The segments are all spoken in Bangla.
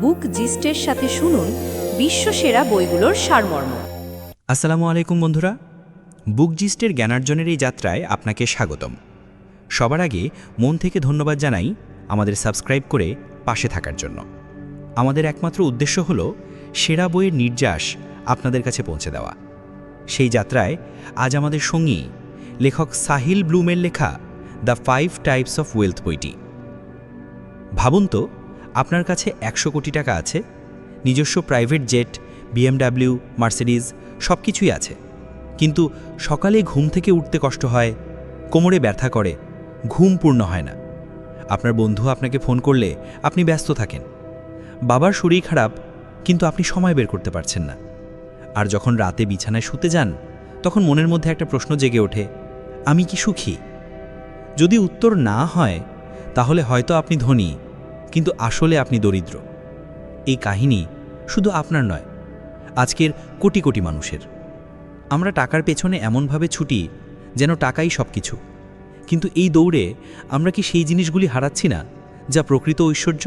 বুক জিস্টের সাথে শুনুন বিশ্বসেরা বইগুলোর সারমর্ম। আসসালামু আলাইকুম বন্ধুরা। বুক জিস্টের জ্ঞানার্জনের এই যাত্রায় আপনাকে স্বাগতম। সবার আগে মন থেকে ধন্যবাদ জানাই আমাদের সাবস্ক্রাইব করে পাশে থাকার জন্য। আমাদের একমাত্র উদ্দেশ্য হল সেরা বইয়ের নির্যাস আপনাদের কাছে পৌঁছে দেওয়া। সেই যাত্রায় আজ আমাদের সঙ্গী লেখক সাহিল ব্লুমের লেখা the five types of wealth বইটি। ভাবুন তো আপনার কাছে একশো কোটি টাকা আছে, নিজস্ব প্রাইভেট জেট, বিএমডাব্লিউ, মার্সিডিজ সব কিছুই আছে। কিন্তু সকালে ঘুম থেকে উঠতে কষ্ট হয়, কোমরে ব্যথা করে, ঘুম পূর্ণ হয় না। আপনার বন্ধু আপনাকে ফোন করলে আপনি ব্যস্ত থাকেন। বাবার শরীর খারাপ, কিন্তু আপনি সময় বের করতে পারছেন না। আর যখন রাতে বিছানায় শুতে যান, তখন মনের মধ্যে একটা প্রশ্ন জেগে ওঠে, আমি কি সুখী? যদি উত্তর না হয়, তাহলে হয়তো আপনি ধনী কিন্তু আসলে আপনি দরিদ্র। এই কাহিনী শুধু আপনার নয়, আজকের কোটি কোটি মানুষের। আমরা টাকার পেছনে এমনভাবে ছুটি যেন টাকাই সব কিছু কিন্তু এই দৌড়ে আমরা কি সেই জিনিসগুলি হারাচ্ছি না, যা প্রকৃত ঐশ্বর্য?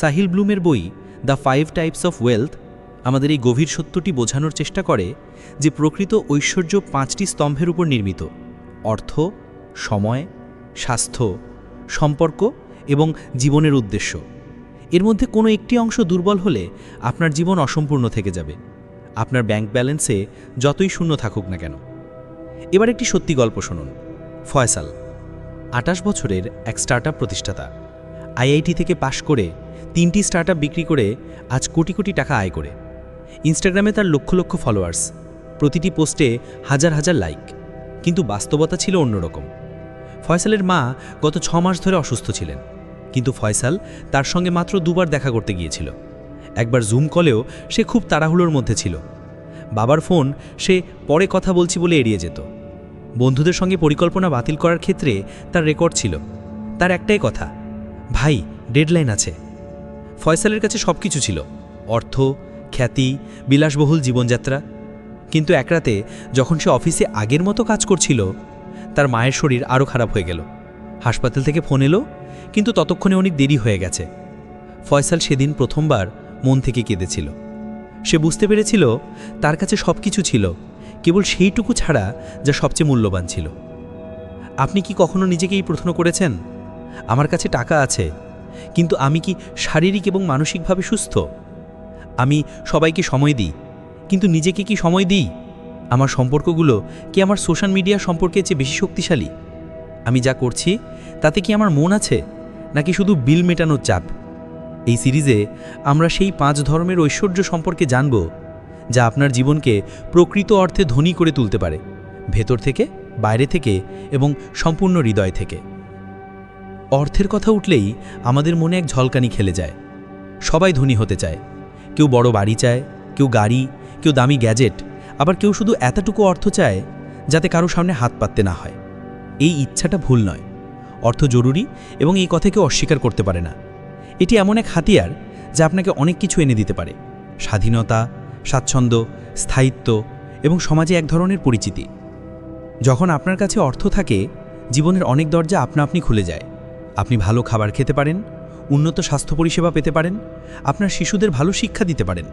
সাহিল ব্লুমের বই the five types of wealth আমাদের এই গভীর সত্যটি বোঝানোর চেষ্টা করে যে প্রকৃত ঐশ্বর্য পাঁচটি স্তম্ভের উপর নির্মিত। অর্থ, সময়, স্বাস্থ্য, সম্পর্ক এবং জীবনের উদ্দেশ্য। এর মধ্যে কোনো একটি অংশ দুর্বল হলে আপনার জীবন অসম্পূর্ণ থেকে যাবে। আপনার ব্যাংক ব্যালেন্সে যতই শূন্য থাকুক না কেন। এবার একটি সত্যি গল্প শুনুন। ফয়সাল আটাশ বছরের এক স্টার্টআপ প্রতিষ্ঠাতা। আইআইটি থেকে পাশ করে তিনটি স্টার্টআপ বিক্রি করে আজ কোটি কোটি টাকা আয় করে। ইনস্টাগ্রামে তার লক্ষ লক্ষ ফলোয়ার্স। প্রতিটি পোস্টে হাজার হাজার লাইক। কিন্তু বাস্তবতা ছিল অন্যরকম। ফয়সালের মা গত ছ মাস ধরে অসুস্থ ছিলেন। কিন্তু ফয়সাল তার সঙ্গে মাত্র দুবার দেখা করতে গিয়েছিল। একবার জুম কলেও সে খুব তাড়াহুড়োর মধ্যে ছিল। বাবার ফোন সে পরে কথা বলছি বলে এড়িয়ে যেত। বন্ধুদের সঙ্গে পরিকল্পনা বাতিল করার ক্ষেত্রে তার রেকর্ড ছিল। তার একটাই কথা, ভাই, ডেডলাইন আছে। ফয়সালের কাছে সব কিছু ছিল, অর্থ, খ্যাতি, বিলাসবহুল জীবনযাত্রা। কিন্তু এক রাতে যখন সে অফিসে আগের মতো কাজ করছিল তার মায়ের শরীর আরও খারাপ হয়ে গেল। হাসপাতাল থেকে ফোন এলো, কিন্তু ততক্ষণে অনেক দেরি হয়ে গেছে। ফয়সাল সেদিন প্রথমবার মন থেকে কেঁদেছিল। সে বুঝতে পেরেছিল তার কাছে সব কিছু ছিল, কেবল সেইটুকু ছাড়া যা সবচেয়ে মূল্যবান ছিল। আপনি কি কখনো নিজেকে এই প্রশ্ন করেছেন? আমার কাছে টাকা আছে, কিন্তু আমি কি শারীরিক এবং মানসিকভাবে সুস্থ? আমি সবাইকে সময় দিই, কিন্তু নিজেকে কি সময় দিই? আমার সম্পর্কগুলো কি আমার সোশ্যাল মিডিয়া সম্পর্কের চেয়ে বেশি শক্তিশালী? আমি যা করছি, তাতে কি আমার মন আছে, নাকি শুধু বিল মেটানোর চাপ? এই সিরিজে আমরা সেই পাঁচ ধর্মের ঐশ্বর্য সম্পর্কে জানব, যা আপনার জীবনকে প্রকৃত অর্থে ধনী করে তুলতে পারে, ভেতর থেকে, বাইরে থেকে এবং সম্পূর্ণ হৃদয় থেকে। অর্থের কথা উঠলেই আমাদের মনে এক ঝলকানি খেলে যায়। সবাই ধনী হতে চায়। কেউ বড় বাড়ি চায়, কেউ গাড়ি, কেউ দামি গ্যাজেট আবার কেউ শুধু এতটুকু অর্থ চায় যাতে কারও সামনে হাত পাততে না হয়। এই ইচ্ছাটা ভুল নয়। অর্থ জরুরি এবং এই কথা কেউ অস্বীকার করতে পারে না। এটি এমন এক হাতিয়ার যা আপনাকে অনেক কিছু এনে দিতে পারে। স্বাধীনতা, স্বাচ্ছন্দ্য, স্থায়িত্ব এবং সমাজে এক ধরনের পরিচিতি। যখন আপনার কাছে অর্থ থাকে, জীবনের অনেক দরজা আপনা আপনি খুলে যায়। আপনি ভালো খাবার খেতে পারেন, উন্নত স্বাস্থ্য পরিষেবা পেতে পারেন, আপনার শিশুদের ভালো শিক্ষা দিতে পারেন।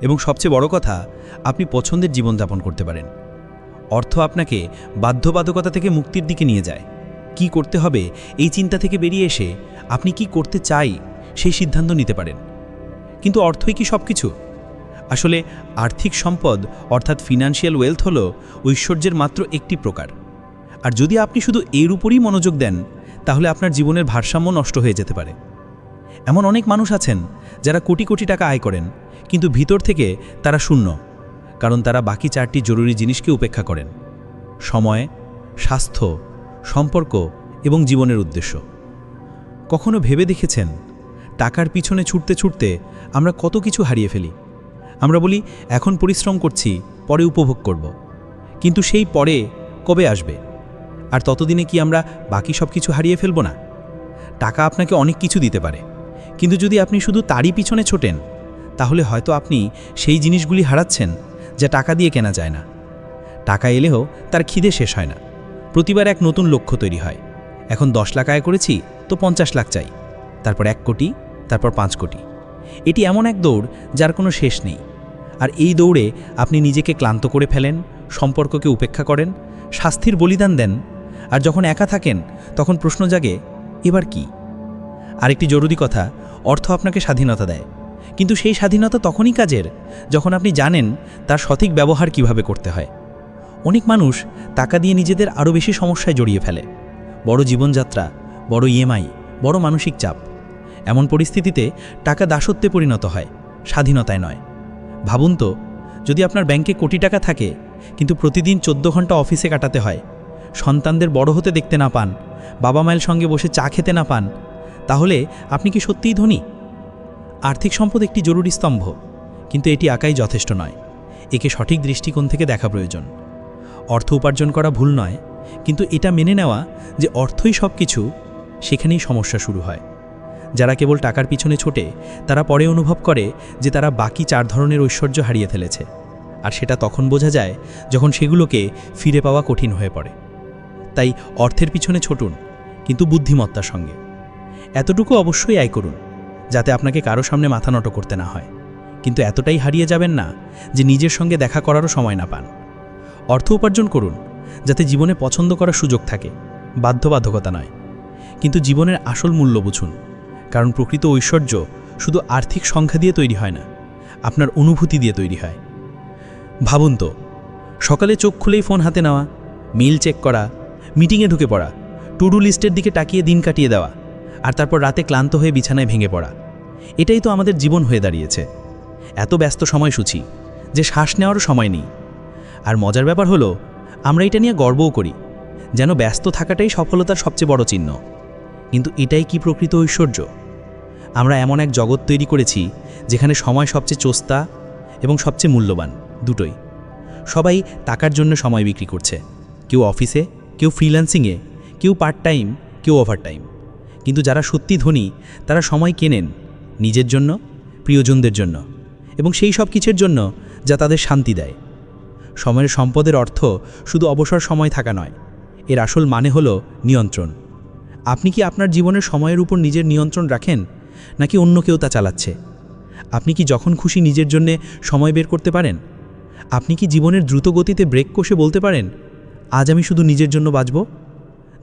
এবং সবচেয়ে বড় কথা, আপনি পছন্দের জীবনযাপন করতে পারেন। অর্থ আপনাকে বাধ্যবাধকতা থেকে মুক্তির দিকে নিয়ে যায়। কি করতে হবে, এই চিন্তা থেকে বেরিয়ে এসে আপনি কি করতে চাই, সেই সিদ্ধান্ত নিতে পারেন। কিন্তু অর্থই কি সব কিছু আসলে আর্থিক সম্পদ, অর্থাৎ ফিনান্সিয়াল ওয়েলথ হল ঐশ্বর্যের মাত্র একটি প্রকার। আর যদি আপনি শুধু এর উপরই মনোযোগ দেন, তাহলে আপনার জীবনের ভারসাম্য নষ্ট হয়ে যেতে পারে। এমন অনেক মানুষ আছেন যারা কোটি কোটি টাকা আয় করেন কিন্তু ভিতর থেকে তারা শূন্য, কারণ তারা বাকি চারটি জরুরি জিনিসকে উপেক্ষা করেন। সময়, স্বাস্থ্য, সম্পর্ক এবং জীবনের উদ্দেশ্য। কখনো ভেবে দেখেছেন, টাকার পিছনে ছুটতে ছুটতে আমরা কত কিছু হারিয়ে ফেলি? আমরা বলি, এখন পরিশ্রম করছি, পরে উপভোগ করব। কিন্তু সেই পরে কবে আসবে? আর ততদিনে কি আমরা বাকি সব কিছু হারিয়ে ফেলব না? টাকা আপনাকে অনেক কিছু দিতে পারে, কিন্তু যদি আপনি শুধু তারই পিছনে ছোটেন তাহলে হয়তো আপনি সেই জিনিসগুলি হারাচ্ছেন, যা টাকা দিয়ে কেনা যায় না। টাকা এলেও তার খিদে শেষ হয় না। প্রতিবার এক নতুন লক্ষ্য তৈরি হয়। এখন দশ লাখ আয় করেছি, তো পঞ্চাশ লাখ চাই। তারপর এক কোটি, তারপর পাঁচ কোটি। এটি এমন এক দৌড় যার কোনো শেষ নেই। আর এই দৌড়ে আপনি নিজেকে ক্লান্ত করে ফেলেন, সম্পর্ককে উপেক্ষা করেন, শাস্তির বলিদান দেন, আর যখন একা থাকেন, তখন প্রশ্ন জাগে, এবার কি? আরেকটি জরুরি কথা, অর্থ আপনাকে স্বাধীনতা দেয়। কিন্তু সেই স্বাধীনতা তখনই কাজের, যখন আপনি জানেন তার সঠিক ব্যবহার কীভাবে করতে হয়। অনেক মানুষ টাকা দিয়ে নিজেদের আরও বেশি সমস্যায় জড়িয়ে ফেলে। বড় জীবনযাত্রা, বড় ইএমআই বড় মানসিক চাপ। এমন পরিস্থিতিতে টাকা দাসত্বে পরিণত হয়, স্বাধীনতায় নয়। ভাবুন তো, যদি আপনার ব্যাংকে কোটি টাকা থাকে, কিন্তু প্রতিদিন চোদ্দ ঘণ্টা অফিসে কাটাতে হয়, সন্তানদের বড় হতে দেখতে না পান, বাবা মায়ের সঙ্গে বসে চা খেতে না পান, তাহলে আপনি কি সত্যিই ধনী? আর্থিক সম্পদ একটি জরুরি স্তম্ভ, কিন্তু এটি একাই যথেষ্ট নয়। একে সঠিক দৃষ্টিকোণ থেকে দেখা প্রয়োজন। অর্থ উপার্জন করা ভুল নয়, কিন্তু এটা মেনে নেওয়া যে অর্থই সব কিছু সেখানেই সমস্যা শুরু হয়। যারা কেবল টাকার পিছনে ছোটে, তারা পরে অনুভব করে যে তারা বাকি চার ধরনের ঐশ্বর্য হারিয়ে ফেলেছে। আর সেটা তখন বোঝা যায় যখন সেগুলোকে ফিরে পাওয়া কঠিন হয়ে পড়ে। তাই অর্থের পিছনে ছোটুন, কিন্তু বুদ্ধিমত্তার সঙ্গে। এতটুকু অবশ্যই আয় করুন। যাতে আপনাকে কারও সামনে মাথা নত করতে না হয়। কিন্তু এতটাই হারিয়ে যাবেন না যে নিজের সঙ্গে দেখা করারও সময় না পান। অর্থ উপার্জন করুন, যাতে জীবনে পছন্দ করার সুযোগ থাকে, বাধ্যবাধকতা নয়। কিন্তু জীবনের আসল মূল্য বুঝুন, কারণ প্রকৃত ঐশ্বর্য শুধু আর্থিক সংখ্যা দিয়ে তৈরি হয় না, আপনার অনুভূতি দিয়ে তৈরি হয়। ভাবুন তো, সকালে চোখ খুলেই ফোন হাতে নেওয়া, মেইল চেক করা, মিটিংয়ে ঢুকে পড়া টু ডু লিস্টের দিকে তাকিয়ে দিন কাটিয়ে দেওয়া, আর তারপর রাতে ক্লান্ত হয়ে বিছানায় ভেঙে পড়া। এটাই তো আমাদের জীবন হয়ে দাঁড়িয়েছে। এত ব্যস্ত সময়সূচি, যে শ্বাস নেওয়ারও সময় নেই। আর মজার ব্যাপার হলো, আমরা এটা নিয়ে গর্বও করি, যেন ব্যস্ত থাকাটাই সফলতার সবচেয়ে বড় চিহ্ন। কিন্তু এটাই কি প্রকৃত ঐশ্বর্য? আমরা এমন এক জগৎ তৈরি করেছি, যেখানে সময় সবচেয়ে চোস্তা এবং সবচেয়ে মূল্যবান, দুটোই। সবাই টাকার জন্য সময় বিক্রি করছে। কেউ অফিসে, কেউ ফ্রিল্যান্সিংয়ে, কেউ পার্ট টাইম, কেউ ওভার টাইম কিন্তু যারা সত্যি ধনী, তারা সময় কেনেন? নিজের জন্য, প্রিয়জনদের জন্য এবং সেই সব কিছুর জন্য যা তাদের শান্তি দেয়। সময়ের সম্পদের অর্থ শুধু অবসর সময় থাকা নয়, এর আসল মানে হল নিয়ন্ত্রণ। আপনি কি আপনার জীবনের সময়ের উপর নিজের নিয়ন্ত্রণ রাখেন, নাকি অন্য কেউ তা চালাচ্ছে? আপনি কি যখন খুশি নিজের জন্যে সময় বের করতে পারেন? আপনি কি জীবনের দ্রুত গতিতে ব্রেক কষে বলতে পারেন, আজ আমি শুধু নিজের জন্য বাঁচব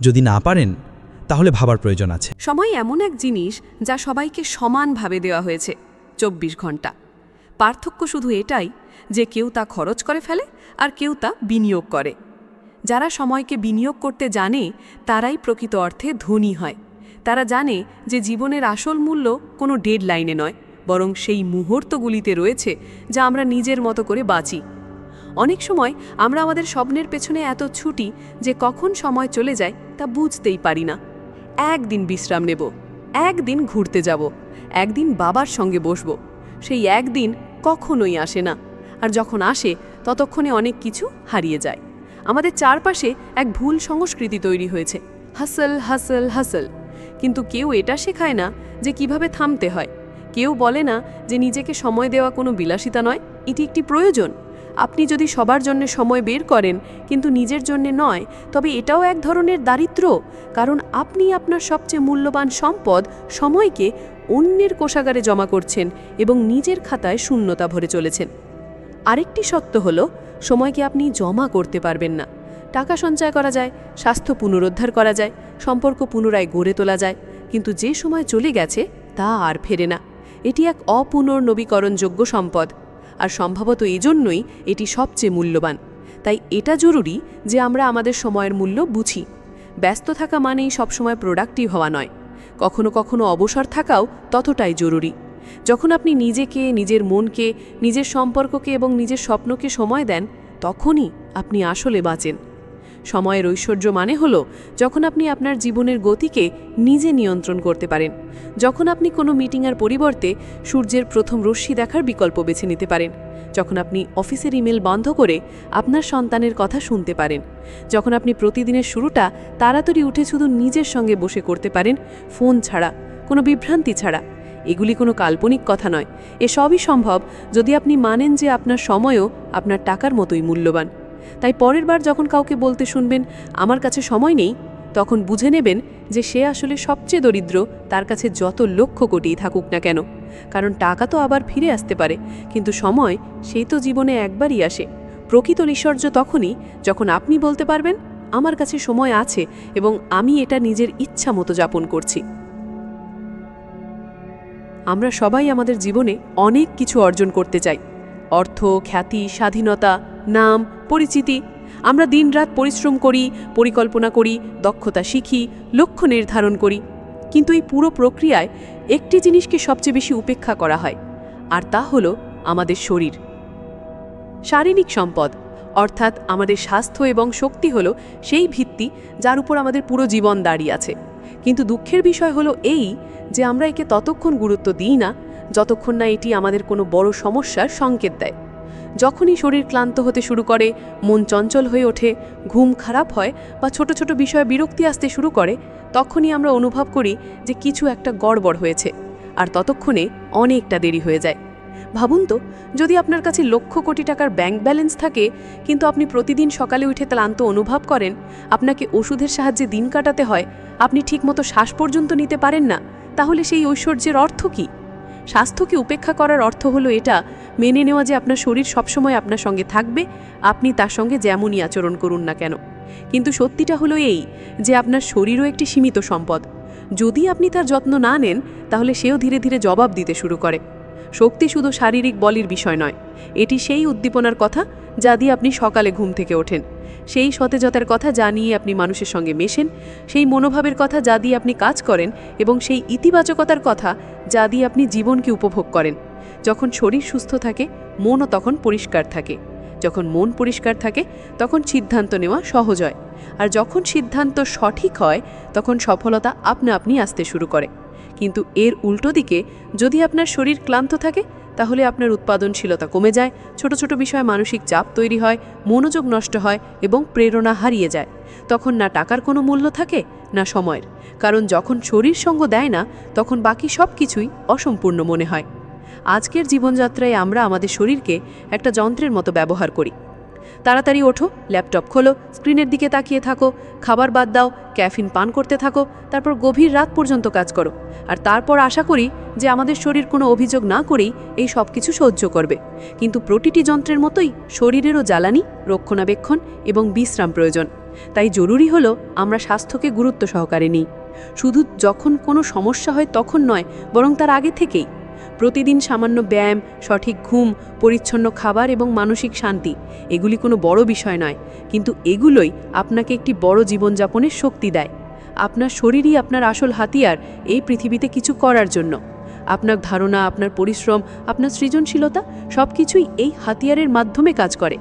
যদি না পারেন তাহলে ভাবার প্রয়োজন আছে। সময় এমন এক জিনিস যা সবাইকে সমানভাবে দেওয়া হয়েছে, চব্বিশ ঘণ্টা। পার্থক্য শুধু এটাই যে কেউ তা খরচ করে ফেলে আর কেউ তা বিনিয়োগ করে। যারা সময়কে বিনিয়োগ করতে জানে, তারাই প্রকৃত অর্থে ধনী হয়। তারা জানে যে জীবনের আসল মূল্য কোনো ডেড লাইনে নয়, বরং সেই মুহূর্তগুলিতে রয়েছে যা আমরা নিজের মতো করে বাঁচি। অনেক সময় আমরা আমাদের স্বপ্নের পেছনে এত ছুটি যে কখন সময় চলে যায় তা বুঝতেই পারি না। একদিন বিশ্রাম নেব, একদিন ঘুরতে যাব, একদিন বাবার সঙ্গে বসবো। সেই একদিন কখনোই আসে না, আর যখন আসে ততক্ষণে অনেক কিছু হারিয়ে যায়। আমাদের চারপাশে এক ভুল সংস্কৃতি তৈরি হয়েছে, হাসল হাসল হাসল। কিন্তু কেউ এটা শেখায় না যে কীভাবে থামতে হয়। কেউ বলে না যে নিজেকে সময় দেওয়া কোনো বিলাসিতা নয়, এটি একটি প্রয়োজন। আপনি যদি সবার জন্য সময় বের করেন, কিন্তু নিজের জন্য নয়, তবে এটাও এক ধরনের দারিদ্র কারণ আপনি আপনার সবচেয়ে মূল্যবান সম্পদ সময়কে অন্যের কোষাগারে জমা করছেন এবং নিজের খাতায় শূন্যতা ভরে চলেছেন। আরেকটি সত্য হল, সময়কে আপনি জমা করতে পারবেন না। টাকা সঞ্চয় করা যায়, স্বাস্থ্য পুনরুদ্ধার করা যায়, সম্পর্ক পুনরায় গড়ে তোলা যায়, কিন্তু যে সময় চলে গেছে, তা আর ফেরে না। এটি এক অপুনর্নবীকরণযোগ্য সম্পদ। আর সম্ভবত এজন্যই এটি সবচেয়ে মূল্যবান। তাই এটা জরুরি যে আমরা আমাদের সময়ের মূল্য বুঝি। ব্যস্ত থাকা মানেই সবসময় প্রোডাক্টিভ হওয়া নয়। কখনো কখনো অবসর থাকাও ততটাই জরুরি। যখন আপনি নিজেকে, নিজের মনকে, নিজের সম্পর্ককে এবং নিজের স্বপ্নকে সময় দেন, তখনই আপনি আসলে বাঁচেন। সময়ের ঐশ্বর্য মানে হল যখন আপনি আপনার জীবনের গতিকে নিজে নিয়ন্ত্রণ করতে পারেন। যখন আপনি কোনো মিটিংয়ের পরিবর্তে সূর্যের প্রথম রশ্মি দেখার বিকল্প বেছে নিতে পারেন। যখন আপনি অফিসের ইমেল বন্ধ করে আপনার সন্তানের কথা শুনতে পারেন। যখন আপনি প্রতিদিনের শুরুটা তাড়াতাড়ি উঠে শুধু নিজের সঙ্গে বসে করতে পারেন, ফোন ছাড়া, কোনো বিভ্রান্তি ছাড়া। এগুলি কোনো কাল্পনিক কথা নয়। এসবই সম্ভব যদি আপনি মানেন যে আপনার সময়ও আপনার টাকার মতোই মূল্যবান। তাই পরের বার যখন কাউকে বলতে শুনবেন, আমার কাছে সময় নেই, তখন বুঝে নেবেন যে সে আসলে সবচেয়ে দরিদ্র, তার কাছে যত লক্ষ কোটিই থাকুক না কেন। কারণ টাকা তো আবার ফিরে আসতে পারে, কিন্তু সময় সেই তো জীবনে একবারই আসে। প্রকৃত ঐশ্বর্য তখনই যখন আপনি বলতে পারবেন, আমার কাছে সময় আছে এবং আমি এটা নিজের ইচ্ছা মতো যাপন করছি। আমরা সবাই আমাদের জীবনে অনেক কিছু অর্জন করতে চাই। অর্থ, খ্যাতি, স্বাধীনতা নাম, পরিচিতি। আমরা দিনরাত পরিশ্রম করি, পরিকল্পনা করি, দক্ষতা শিখি, লক্ষ্য নির্ধারণ করি। কিন্তু এই পুরো প্রক্রিয়ায় একটি জিনিসকে সবচেয়ে বেশি উপেক্ষা করা হয়, আর তা হলো আমাদের শরীর। শারীরিক সম্পদ, অর্থাৎ আমাদের স্বাস্থ্য এবং শক্তি হলো সেই ভিত্তি যার উপর আমাদের পুরো জীবন দাঁড়িয়ে আছে। কিন্তু দুঃখের বিষয় হলো এই যে আমরা একে ততক্ষণ গুরুত্ব দিই না, যতক্ষণ না এটি আমাদের কোনো বড় সমস্যার সংকেত দেয়। যখনই শরীর ক্লান্ত হতে শুরু করে, মন চঞ্চল হয়ে ওঠে, ঘুম খারাপ হয় বা ছোট ছোট বিষয়ে বিরক্তি আসতে শুরু করে, তখনই আমরা অনুভব করি যে কিছু একটা গড়বড় হয়েছে, আর ততক্ষণে অনেকটা দেরি হয়ে যায়। ভাবুন তো, যদি আপনার কাছে লক্ষ কোটি টাকার ব্যাংক ব্যালেন্স থাকে, কিন্তু আপনি প্রতিদিন সকালে উঠে ক্লান্ত অনুভব করেন, আপনাকে ওষুধের সাহায্যে দিন কাটাতে হয়, আপনি ঠিকমতো শ্বাস পর্যন্ত নিতে পারেন না, তাহলে সেই ঐশ্বর্যের অর্থ কী? স্বাস্থ্যকে উপেক্ষা করার অর্থ হলো এটা, মেনে নেওয়া যে আপনার শরীর সবসময় আপনার সঙ্গে থাকবে, আপনি তার সঙ্গে যেমনই আচরণ করুন না কেন। কিন্তু সত্যিটা হলো এই, যে আপনার শরীরও একটি সীমিত সম্পদ। যদি আপনি তার যত্ন না নেন, তাহলে সেও ধীরে ধীরে জবাব দিতে শুরু করে। শক্তি শুধু শারীরিক বলির বিষয় নয়। এটি সেই উদ্দীপনার কথা যা দিয়ে আপনি সকালে ঘুম থেকে ওঠেন। সেই সতেজতার কথা যা নিয়ে আপনি মানুষের সঙ্গে মেশেন, সেই মনোভাবের কথা যা দিয়ে আপনি কাজ করেন এবং সেই ইতিবাচকতার কথা যা দিয়ে আপনি জীবনকে উপভোগ করেন। যখন শরীর সুস্থ থাকে, মনও তখন পরিষ্কার থাকে। যখন মন পরিষ্কার থাকে, তখন সিদ্ধান্ত নেওয়া সহজ হয়। আর যখন সিদ্ধান্ত সঠিক হয়, তখন সফলতা আপনা আপনি আসতে শুরু করে। কিন্তু এর উল্টো দিকে যদি আপনার শরীর ক্লান্ত থাকে, তাহলে আপনার উৎপাদনশীলতা কমে যায়, ছোট ছোট বিষয়ে মানসিক চাপ তৈরি হয়, মনোযোগ নষ্ট হয় এবং প্রেরণা হারিয়ে যায়। তখন না টাকার কোনো মূল্য থাকে, না সময়ের। কারণ যখন শরীর সঙ্গ দেয় না, তখন বাকি সব কিছুই অসম্পূর্ণ মনে হয়। আজকের জীবনযাত্রায় আমরা আমাদের শরীরকে একটা যন্ত্রের মতো ব্যবহার করি। তাড়াতাড়ি ওঠো, ল্যাপটপ খোলো, স্ক্রিনের দিকে তাকিয়ে থাকো, খাবার বাদ দাও, ক্যাফিন পান করতে থাকো, তারপর গভীর রাত পর্যন্ত কাজ করো। আর তারপর আশা করি যে আমাদের শরীর কোনো অভিযোগ না করেই এই সব কিছু সহ্য করবে। কিন্তু প্রতিটি যন্ত্রের মতোই শরীরেরও জ্বালানি, রক্ষণাবেক্ষণ এবং বিশ্রাম প্রয়োজন। তাই জরুরি হলো আমরা স্বাস্থ্যকে গুরুত্ব সহকারে নিই। শুধু যখন কোনো সমস্যা হয় তখন নয়, বরং তার আগে থেকেই। প্রতিদিন সামান্য ব্যায়াম, সঠিক ঘুম, পরিচ্ছন্ন খাবার এবং মানসিক শান্তি, এগুলি কোনো বড় বিষয় নয়, কিন্তু এগুলোই আপনাকে একটি বড় জীবনযাপনের শক্তি দেয়। আপনার শরীরই আপনার আসল হাতিয়ার এই পৃথিবীতে কিছু করার জন্য। আপনার ধারণা, আপনার পরিশ্রম, আপনার সৃজনশীলতা সব কিছুই এই হাতিয়ারের মাধ্যমে কাজ করে।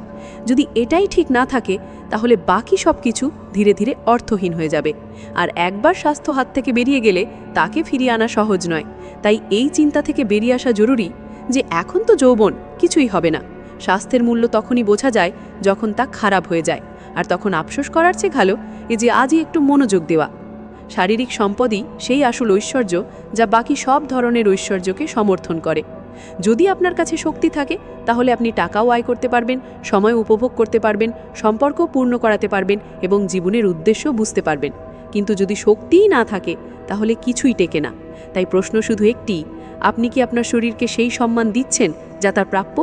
যদি এটাই ঠিক না থাকে, তাহলে বাকি সব কিছু ধীরে ধীরে অর্থহীন হয়ে যাবে। আর একবার স্বাস্থ্য হাত থেকে বেরিয়ে গেলে তাকে ফিরিয়ে আনা সহজ নয়। তাই এই চিন্তা থেকে বেরিয়ে আসা জরুরি যে এখন তো যৌবন, কিছুই হবে না। স্বাস্থ্যের মূল্য তখনই বোঝা যায় যখন তা খারাপ হয়ে যায়, আর তখন আফসোস করার চেয়ে ভালো এ যে আজই একটু মনোযোগ দেওয়া। শারীরিক সম্পদই সেই আসল ঐশ্বর্য যা বাকি সব ধরনের ঐশ্বর্যকে সমর্থন করে। যদি আপনার কাছে শক্তি থাকে, তাহলে আপনি টাকাও আয় করতে পারবেন, সময় উপভোগ করতে পারবেন, সম্পর্ক পূর্ণ করাতে পারবেন এবং জীবনের উদ্দেশ্য বুঝতে পারবেন। কিন্তু যদি শক্তিই না থাকে তাহলে কিছুই টেকে না। তাই প্রশ্ন শুধু একটি, আপনি কি আপনার শরীরকে সেই সম্মান দিচ্ছেন যা তার প্রাপ্য?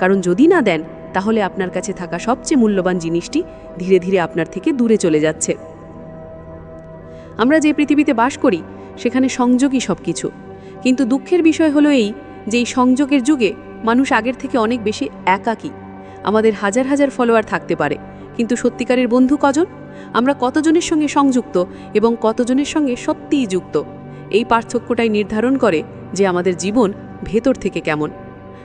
কারণ যদি না দেন, তাহলে আপনার কাছে থাকা সবচেয়ে মূল্যবান জিনিসটি ধীরে ধীরে আপনার থেকে দূরে চলে যাচ্ছে। আমরা যে পৃথিবীতে বাস করি, সেখানে সংযোগই সব কিছু কিন্তু দুঃখের বিষয় হলো এই যে এই সংযোগের যুগে মানুষ আগের থেকে অনেক বেশি একাকী। আমাদের হাজার হাজার ফলোয়ার থাকতে পারে, কিন্তু সত্যিকারের বন্ধু কজন? আমরা কতজনের সঙ্গে সংযুক্ত এবং কতজনের সঙ্গে সত্যিই যুক্ত? এই পার্থক্যটাই নির্ধারণ করে যে আমাদের জীবন ভেতর থেকে কেমন।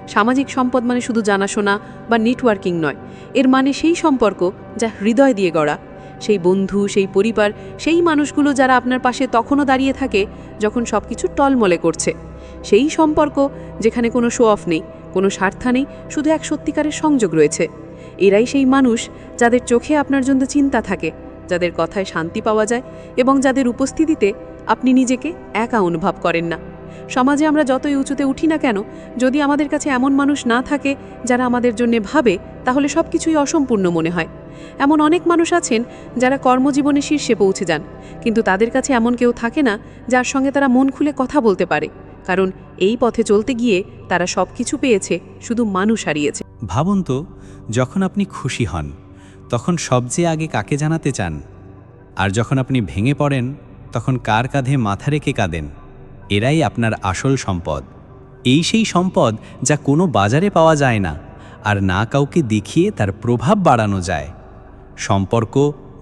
সামাজিক সম্পদ মানে শুধু জানাশোনা বা নেটওয়ার্কিং নয়, এর মানে সেই সম্পর্ক যা হৃদয় দিয়ে গড়া। সেই বন্ধু, সেই পরিবার, সেই মানুষগুলো যারা আপনার পাশে তখনও দাঁড়িয়ে থাকে যখন সব কিছু টলমলে করছে। সেই সম্পর্ক যেখানে কোনো শো অফ নেই, কোনো স্বার্থা নেই, শুধু এক সত্যিকারের সংযোগ রয়েছে। এরাই সেই মানুষ যাদের চোখে আপনার জন্য চিন্তা থাকে, যাদের কথায় শান্তি পাওয়া যায় এবং যাদের উপস্থিতিতে আপনি নিজেকে একা অনুভব করেন না। সমাজে আমরা যতই উঁচুতে উঠি না কেন, যদি আমাদের কাছে এমন মানুষ না থাকে যারা আমাদের জন্য ভাবে, তাহলে সব কিছুই অসম্পূর্ণ মনে হয়। এমন অনেক মানুষ আছেন যারা কর্মজীবনে শীর্ষে পৌঁছে যান, কিন্তু তাদের কাছে এমন কেউ থাকে না যার সঙ্গে তারা মন খুলে কথা বলতে পারে। কারণ এই পথে চলতে গিয়ে তারা সব কিছু পেয়েছে, শুধু মানুষ হারিয়েছে। ভাবুন তো, যখন আপনি খুশি হন, তখন সবচেয়ে আগে কাকে জানাতে চান? আর যখন আপনি ভেঙে পড়েন, তখন কার কাঁধে মাথা রেখে কাঁদেন? এরাই আপনার আসল সম্পদ। এই সেই সম্পদ যা কোনো বাজারে পাওয়া যায় না, আর না কাউকে দেখিয়ে তার প্রভাব বাড়ানো যায়। সম্পর্ক,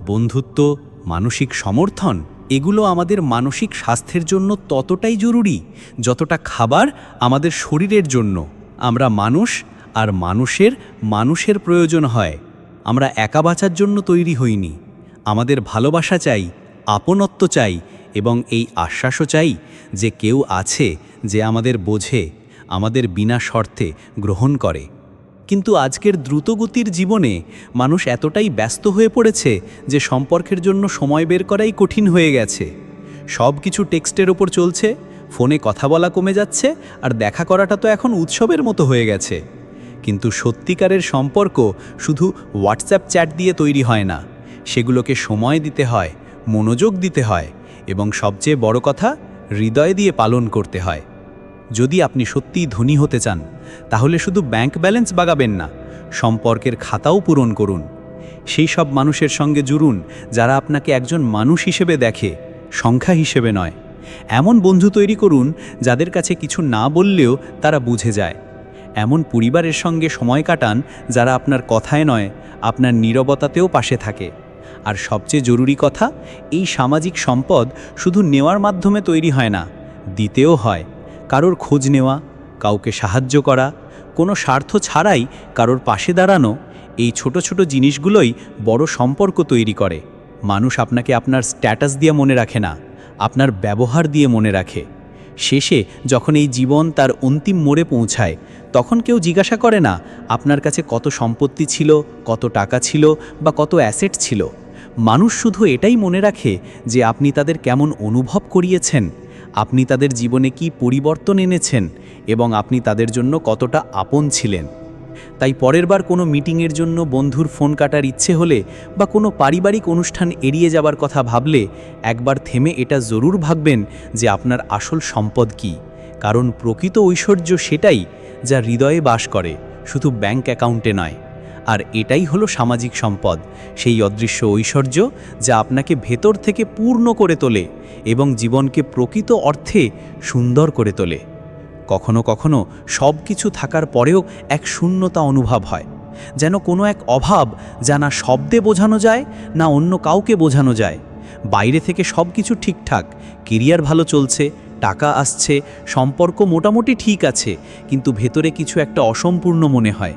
বন্ধুত্ব, মানসিক সমর্থন এগুলো আমাদের মানসিক স্বাস্থ্যের জন্য ততটাই জরুরি যতটা খাবার আমাদের শরীরের জন্য। আমরা মানুষ আর মানুষের মানুষের প্রয়োজন হয়। আমরা একা বাঁচার জন্য তৈরি হইনি। আমাদের ভালোবাসা চাই, আপনত্ব চাই এবং এই আশ্বাসও চাই যে কেউ আছে যে আমাদের বোঝে, আমাদের বিনা শর্তে গ্রহণ করে। কিন্তু আজকের দ্রুতগতির জীবনে মানুষ এতটাই ব্যস্ত হয়ে পড়েছে যে সম্পর্কের জন্য সময় বের করাই কঠিন হয়ে গেছে। সব কিছু টেক্সটের ওপর চলছে, ফোনে কথা বলা কমে যাচ্ছে, আর দেখা করাটা তো এখন উৎসবের মতো হয়ে গেছে। কিন্তু সত্যিকারের সম্পর্ক শুধু হোয়াটসঅ্যাপ চ্যাট দিয়ে তৈরি হয় না, সেগুলোকে সময় দিতে হয়, মনোযোগ দিতে হয় এবং সবচেয়ে বড় কথা, হৃদয় দিয়ে পালন করতে হয়। যদি আপনি সত্যিই ধনী হতে চান, তাহলে শুধু ব্যাংক ব্যালেন্স বাগাবেন না, সম্পর্কের খাতাও পূরণ করুন। সেই সব মানুষের সঙ্গে জুড়ুন যারা আপনাকে একজন মানুষ হিসেবে দেখে, সংখ্যা হিসেবে নয়। এমন বন্ধু তৈরি করুন যাদের কাছে কিছু না বললেও তারা বুঝে যায়। এমন পরিবারের সঙ্গে সময় কাটান যারা আপনার কথায় নয়, আপনার নীরবতাতেও পাশে থাকে। আর সবচেয়ে জরুরি কথা, এই সামাজিক সম্পদ শুধু নেওয়ার মাধ্যমে তৈরি হয় না, দিতেও হয়। কারোর খোঁজ নেওয়া, কাউকে সাহায্য করা, কোনো স্বার্থ ছাড়াই কারোর পাশে দাঁড়ানো, এই ছোট ছোট জিনিসগুলোই বড় সম্পর্ক তৈরি করে। মানুষ আপনাকে আপনার স্ট্যাটাস দিয়ে মনে রাখে না, আপনার ব্যবহার দিয়ে মনে রাখে। শেষে যখন এই জীবন তার অন্তিম মোড়ে পৌঁছায়, তখন কেউ জিজ্ঞাসা করে না, আপনার কাছে কত সম্পত্তি ছিল, কত টাকা ছিল বা কত অ্যাসেট ছিল। মানুষ শুধু এটাই মনে রাখে যে আপনি তাদের কেমন অনুভব করিয়েছেন। আপনি তাদের জীবনে কি পরিবর্তন এনেছেন এবং আপনি তাদের জন্য কতটা আপন ছিলেন? তাই পরের বার কোনো মিটিংয়ের জন্য বন্ধুর ফোন কাটার ইচ্ছে হলে বা কোনো পারিবারিক অনুষ্ঠান এড়িয়ে যাবার কথা ভাবলে একবার থেমে এটা জরুর ভাববেন যে আপনার আসল সম্পদ কি। কারণ প্রকৃত ঐশ্বর্য সেটাই যা হৃদয়ে বাস করে, শুধু ব্যাংক অ্যাকাউন্টে নয়। আর এটাই হলো সামাজিক সম্পদ। সেই অদৃশ্য ঐশ্বর্য যা আপনাকে ভেতর থেকে পূর্ণ করে তোলে এবং জীবনকে প্রকৃত অর্থে সুন্দর করে তোলে। কখনো কখনো সব কিছু থাকার পরেও এক শূন্যতা অনুভব হয়। যেন কোনো এক অভাব যা না শব্দে বোঝানো যায়, না অন্য কাউকে বোঝানো যায়। বাইরে থেকে সব কিছু ঠিকঠাক, কেরিয়ার ভালো চলছে, টাকা আসছে, সম্পর্ক মোটামুটি ঠিক আছে, কিন্তু ভেতরে কিছু একটা অসম্পূর্ণ মনে হয়।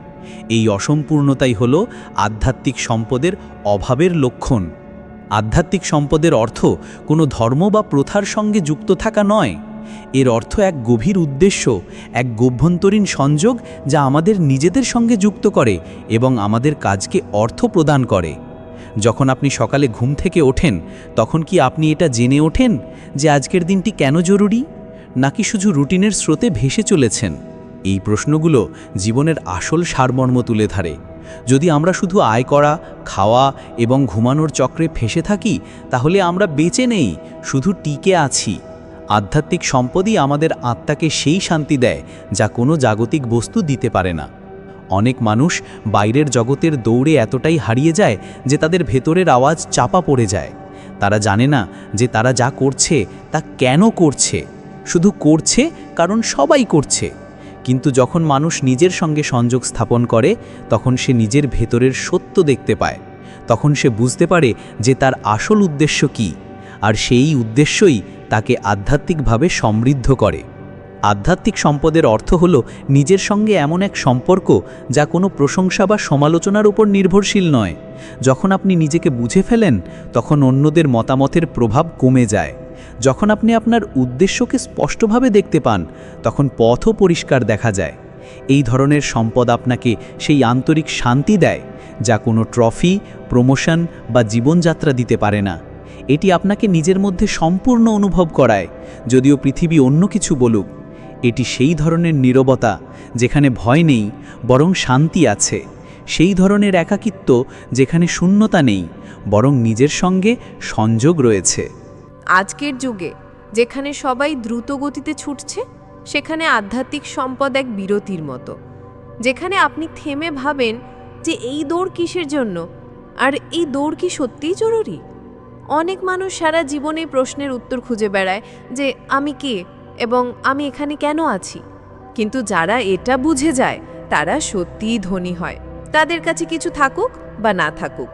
এই অসম্পূর্ণতাই হল আধ্যাত্মিক সম্পদের অভাবের লক্ষণ। আধ্যাত্মিক সম্পদের অর্থ কোনো ধর্ম বা প্রথার সঙ্গে যুক্ত থাকা নয়। এর অর্থ এক গভীর উদ্দেশ্য, এক গভ্যন্তরীণ সংযোগ যা আমাদের নিজেদের সঙ্গে যুক্ত করে এবং আমাদের কাজকে অর্থ প্রদান করে। যখন আপনি সকালে ঘুম থেকে ওঠেন, তখন কি আপনি এটা জেনে ওঠেন যে আজকের দিনটি কেন জরুরি? নাকি শুধু রুটিনের স্রোতে ভেসে চলেছেন? এই প্রশ্নগুলো জীবনের আসল সারমর্ম তুলে ধরে। যদি আমরা শুধু আয় করা, খাওয়া এবং ঘুমানোর চক্রে ফেসে থাকি, তাহলে আমরা বেঁচে নেই, শুধু টিকে আছি। আধ্যাত্মিক সম্পদই আমাদের আত্মাকে সেই শান্তি দেয় যা কোনো জাগতিক বস্তু দিতে পারে না। অনেক মানুষ বাইরের জগতের দৌড়ে এতটাই হারিয়ে যায় যে তাদের ভেতরের আওয়াজ চাপা পড়ে যায়। তারা জানে না যে তারা যা করছে তা কেন করছে। শুধু করছে, কারণ সবাই করছে। কিন্তু যখন মানুষ নিজের সঙ্গে সংযোগ স্থাপন করে, তখন সে নিজের ভেতরের সত্য দেখতে পায়। তখন সে বুঝতে পারে যে তার আসল উদ্দেশ্য কী, আর সেই উদ্দেশ্যই তাকে আধ্যাত্মিকভাবে সমৃদ্ধ করে। আধ্যাত্মিক সম্পদের অর্থ হল নিজের সঙ্গে এমন এক সম্পর্ক যা কোনো প্রশংসা বা সমালোচনার উপর নির্ভরশীল নয়। যখন আপনি নিজেকে বুঝে ফেলেন, তখন অন্যদের মতামতের প্রভাব কমে যায়। যখন আপনি আপনার উদ্দেশ্যকে স্পষ্টভাবে দেখতে পান, তখন পথও পরিষ্কার দেখা যায়। এই ধরনের সম্পদ আপনাকে সেই আন্তরিক শান্তি দেয়, যা কোনো ট্রফি, প্রমোশন বা জীবনযাত্রা দিতে পারে না। এটি আপনাকে নিজের মধ্যে সম্পূর্ণ অনুভব করায়, যদিও পৃথিবী অন্য কিছু বলুক। এটি সেই ধরনের নীরবতা, যেখানে ভয় নেই, বরং শান্তি আছে। সেই ধরনের একাকিত্ব, যেখানে শূন্যতা নেই, বরং নিজের সঙ্গে সংযোগ রয়েছে। আজকের যুগে, যেখানে সবাই দ্রুত গতিতে ছুটছে, সেখানে আধ্যাত্মিক সম্পদ এক বিরতির মতো। যেখানে আপনি থেমে ভাবেন যে এই দৌড় কিসের জন্য? আর এই দৌড় কি সত্যিই জরুরি? অনেক মানুষ সারা জীবনে প্রশ্নের উত্তর খুঁজে বেড়ায় যে, আমি কে? এবং আমি এখানে কেন আছি? কিন্তু যারা এটা বুঝে যায়, তারা সত্যিই ধনী হয়। তাদের কাছে কিছু থাকুক বা না থাকুক।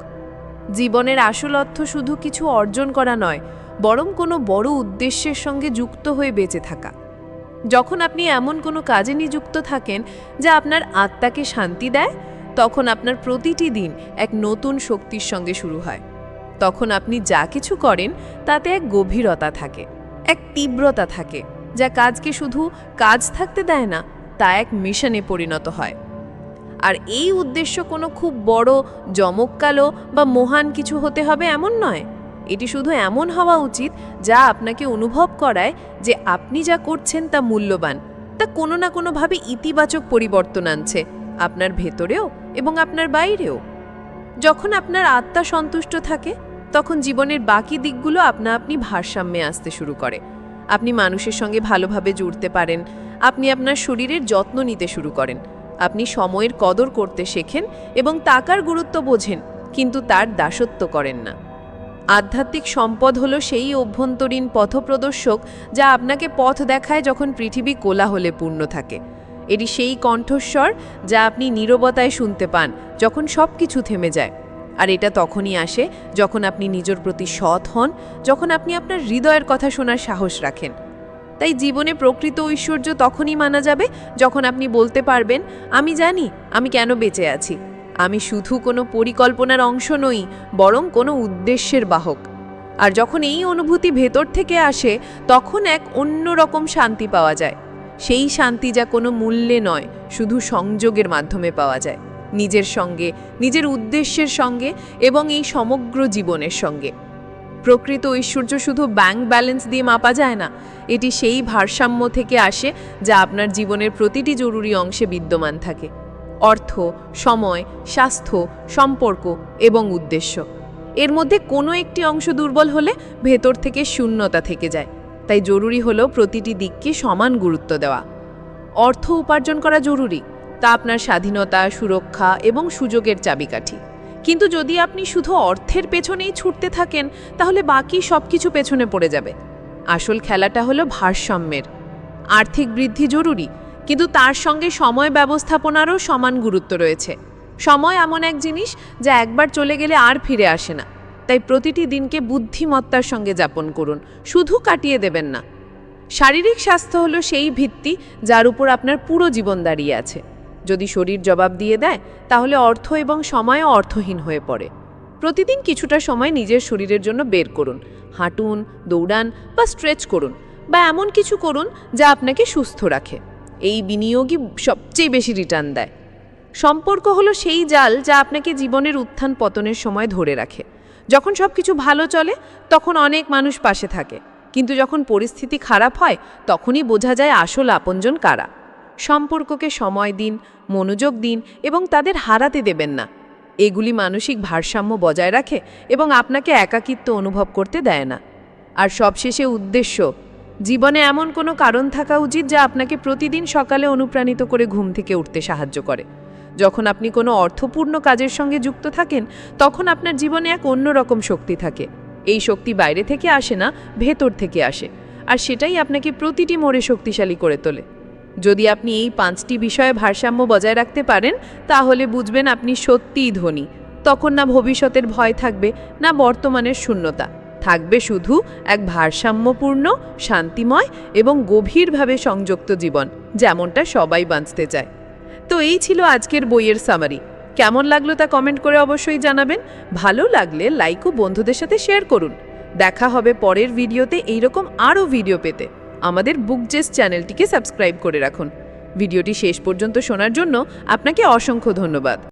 জীবনের আসল অর্থ শুধু কিছু অর্জন করা নয় বরং কোনো বড় উদ্দেশ্যের সঙ্গে যুক্ত হয়ে বেঁচে থাকা। যখন আপনি এমন কোনো কাজে নিযুক্ত থাকেন যা আপনার আত্মাকে শান্তি দেয়, তখন আপনার প্রতিটি দিন এক নতুন শক্তির সঙ্গে শুরু হয়। তখন আপনি যা কিছু করেন, তাতে এক গভীরতা থাকে, এক তীব্রতা থাকে, যা কাজকে শুধু কাজ থাকতে দেয় না, তা এক মিশনে পরিণত হয়। আর এই উদ্দেশ্য কোনো খুব বড় জমককালো বা মহান কিছু হতে হবে এমন নয়। এটি শুধু এমন হওয়া উচিত যা আপনাকে অনুভব করায় যে আপনি যা করছেন তা মূল্যবান। তা কোনো না কোনোভাবে ইতিবাচক পরিবর্তন আনছে আপনার ভেতরেও এবং আপনার বাইরেও। যখন আপনার আত্মা সন্তুষ্ট থাকে, তখন জীবনের বাকি দিকগুলো আপনা আপনি ভারসাম্যে আসতে শুরু করে। আপনি মানুষের সঙ্গে ভালোভাবে জুড়তে পারেন, আপনি আপনার শরীরের যত্ন নিতে শুরু করেন। আপনি সময়ের কদর করতে শেখেন এবং টাকার গুরুত্ব বোঝেন, কিন্তু তার দাসত্ব করেন না। আধ্যাত্মিক সম্পদ হলো সেই অভ্যন্তরীণ পথপ্রদর্শক যা আপনাকে পথ দেখায় যখন পৃথিবী কোলাহলে পূর্ণ থাকে। এটি সেই কণ্ঠস্বর যা আপনি নীরবতায় শুনতে পান যখন সব কিছু থেমে যায়। আর এটা তখনই আসে যখন আপনি নিজের প্রতি সৎ হন, যখন আপনি আপনার হৃদয়ের কথা শোনার সাহস রাখেন। তাই জীবনে প্রকৃত ঐশ্বর্য তখনই মানা যাবে যখন আপনি বলতে পারবেন, আমি জানি, আমি কেন বেঁচে আছি। আমি শুধু কোনো পরিকল্পনার অংশ নই, বরং কোনো উদ্দেশ্যের বাহক। আর যখন এই অনুভূতি ভেতর থেকে আসে, তখন এক অন্য রকম শান্তি পাওয়া যায়। সেই শান্তি যা কোনো মূল্যে নয়, শুধু সংযোগের মাধ্যমে পাওয়া যায়, নিজের সঙ্গে, নিজের উদ্দেশ্যের সঙ্গে এবং এই সমগ্র জীবনের সঙ্গে। প্রকৃত ঐশ্বর্য শুধু ব্যাংক ব্যালেন্স দিয়ে মাপা যায় না, এটি সেই ভারসাম্য থেকে আসে যা আপনার জীবনের প্রতিটি জরুরি অংশে বিদ্যমান থাকে। অর্থ, সময়, স্বাস্থ্য, সম্পর্ক এবং উদ্দেশ্য। এর মধ্যে কোনো একটি অংশ দুর্বল হলে ভেতর থেকে শূন্যতা থেকে যায়। তাই জরুরি হলো প্রতিটি দিককে সমান গুরুত্ব দেওয়া। অর্থ উপার্জন করা জরুরি, তা আপনার স্বাধীনতা, সুরক্ষা এবং সুযোগের চাবিকাঠি। কিন্তু যদি আপনি শুধু অর্থের পেছনেই ছুটতে থাকেন, তাহলে বাকি সব কিছু পেছনে পড়ে যাবে। আসল খেলাটা হলো ভারসাম্যের। আর্থিক বৃদ্ধি জরুরি কিন্তু তার সঙ্গে সময় ব্যবস্থাপনারও সমান গুরুত্ব রয়েছে। সময় এমন এক জিনিস যা একবার চলে গেলে আর ফিরে আসে না। তাই প্রতিটি দিনকে বুদ্ধিমত্তার সঙ্গে যাপন করুন, শুধু কাটিয়ে দেবেন না। শারীরিক স্বাস্থ্য হলো সেই ভিত্তি যার উপর আপনার পুরো জীবন দাঁড়িয়ে আছে। যদি শরীর জবাব দিয়ে দেয়, তাহলে অর্থ এবং সময়ও অর্থহীন হয়ে পড়ে। প্রতিদিন কিছুটা সময় নিজের শরীরের জন্য বের করুন, হাঁটুন, দৌড়ান বা স্ট্রেচ করুন বা এমন কিছু করুন যা আপনাকে সুস্থ রাখে। এই বিনিয়োগই সবচেয়ে বেশি রিটার্ন দেয়। সম্পর্ক হলো সেই জাল যা আপনাকে জীবনের উত্থান পতনের সময় ধরে রাখে। যখন সব কিছু ভালো চলে, তখন অনেক মানুষ পাশে থাকে। কিন্তু যখন পরিস্থিতি খারাপ হয়, তখনই বোঝা যায় আসল আপনজন কারা। সম্পর্ককে সময় দিন, মনোযোগ দিন এবং তাদের হারাতে দেবেন না। এগুলি মানসিক ভারসাম্য বজায় রাখে এবং আপনাকে একাকিত্ব অনুভব করতে দেয় না। আর সবশেষে উদ্দেশ্য জীবনে এমন কোনো কারণ থাকা উচিত যা আপনাকে প্রতিদিন সকালে অনুপ্রাণিত করে ঘুম থেকে উঠতে সাহায্য করে। যখন আপনি কোনো অর্থপূর্ণ কাজের সঙ্গে যুক্ত থাকেন, তখন আপনার জীবনে এক অন্যরকম শক্তি থাকে। এই শক্তি বাইরে থেকে আসে না, ভেতর থেকে আসে। আর সেটাই আপনাকে প্রতিটি মোড়ে শক্তিশালী করে তোলে। যদি আপনি এই পাঁচটি বিষয়ে ভারসাম্য বজায় রাখতে পারেন, তাহলে বুঝবেন আপনি সত্যিই ধনী। তখন না ভবিষ্যতের ভয় থাকবে, না বর্তমানের শূন্যতা। থাকবে শুধু এক ভারসাম্যপূর্ণ, শান্তিময় এবং গভীরভাবে সংযুক্ত জীবন, যেমনটা সবাই বাঁচতে চায়। তো এই ছিল আজকের বইয়ের সামারি কেমন লাগল তা কমেন্ট করে অবশ্যই জানাবেন। ভালো লাগলে লাইক ও বন্ধুদের সাথে শেয়ার করুন। দেখা হবে পরের ভিডিওতে এইরকম আরও ভিডিও পেতে। আমাদের বুকজেস চ্যানেলটিকে সাবস্ক্রাইব করে রাখুন। ভিডিওটি শেষ পর্যন্ত শোনার জন্য আপনাকে অসংখ্য ধন্যবাদ।